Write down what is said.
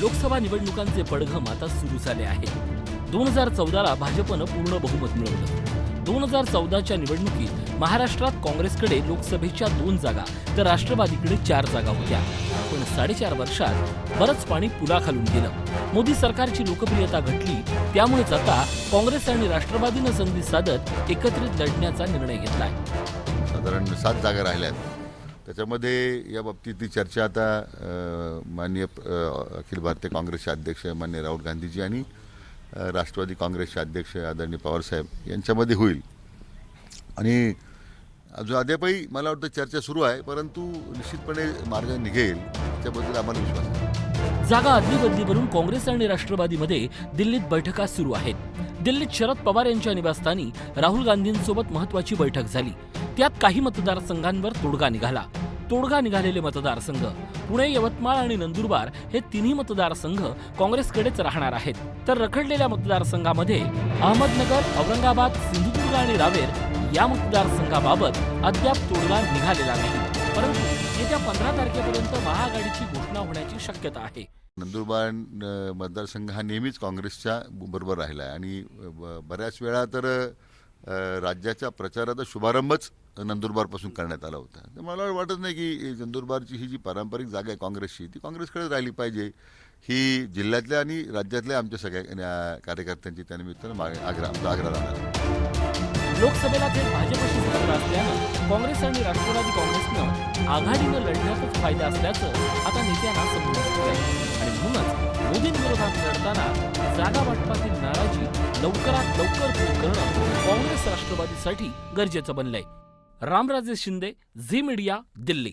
लोकसभा निवडणुकांचे पडघम आता सुरू झाले आहे. दोन हजार चौदाला भाजपनं पूर्ण बहुमत मिळवलं. दोन हजार चौदाच्या निवडणुकीत महाराष्ट्रात काँग्रेसकडे लोकसभेच्या दोन जागा तर राष्ट्रवादीकडे चार जागा होत्या. पण साडेचार वर्षात बरंच पाणी पुलाखालून गेलं. मोदी सरकारची लोकप्रियता घटली त्यामुळेच आता काँग्रेस आणि राष्ट्रवादीनं संधी साधत एकत्रित लढण्याचा निर्णय घेतलाय. साधारण सात जागा राहिल्यात. त्याच्यामध्ये या बाबतीतली चर्चा आता माननीय अखिल भारतीय काँग्रेसचे अध्यक्ष मान्य राहुल गांधीजी आणि राष्ट्रवादी काँग्रेसचे अध्यक्ष आदरणीय पवारसाहेब यांच्यामध्ये होईल. आणि अजून अद्यापही मला वाटतं चर्चा सुरू आहे परंतु निश्चितपणे मार्ग निघेल त्याच्याबद्दल आम्हाला विश्वास आहे जागा अदलीबदलीवरून काँग्रेस आणि राष्ट्रवादीमध्ये दिल्लीत बैठका सुरू आहेत. दिल्लीत शरद पवार यांच्या निवासस्थानी राहुल गांधींसोबत महत्वाची बैठक झाली. त्यात काही मतदारसंघांवर तोडगा निघाला. तोडगा निघालेले मतदारसंघ. पुणे यवतमाळ आणि नंदुरबार हे तिन्ही मतदारसंघ काँग्रेसकडेच राहणार आहेत. तर रखडलेल्या मतदारसंघामध्ये अहमदनगर औरंगाबाद सिंधुदुर्ग आणि रावेर या मतदारसंघाबाबत अद्याप तोडगा निघालेला नाही. परंतु येत्या पंधरा तारखेपर्यंत महाआघाडीची घोषणा होण्याची शक्यता आहे. नंदुरबार मतदारसंघ हा नेहमीच काँग्रेसच्या बरोबर राहिला आहे आणि ब- बऱ्याच वेळा तर राज्याच्या प्रचाराचा शुभारंभच नंदुरबारपासून करण्यात आला होता. तर मला वाटत नाही की नंदुरबारची ही जी पारंपरिक जागा आहे काँग्रेसची ती काँग्रेसकडे राहिली पाहिजे. ही जिल्ह्यातल्या आणि राज्यातल्या आमच्या सगळ्या कार्यकर्त्यांची त्यानिमित्तानं माग- आग्रह आमचा आग्रह राहणार. लोकसभेला थेट भाजपशी सत्ता असल्यानं काँग्रेस आणि राष्ट्रवादी काँग्रेसनं आघाडीनं लढण्याचाच फायदा असल्याचं आता नेत्यांना समजून आणि म्हणूनच मोदींविरोधात लढताना जागा वाटपातील नाराजी लवकरात लवकर दूर करणं काँग्रेस राष्ट्रवादीसाठी गरजेचं बनलंय. रामराजे शिंदे झी मीडिया दिल्ली.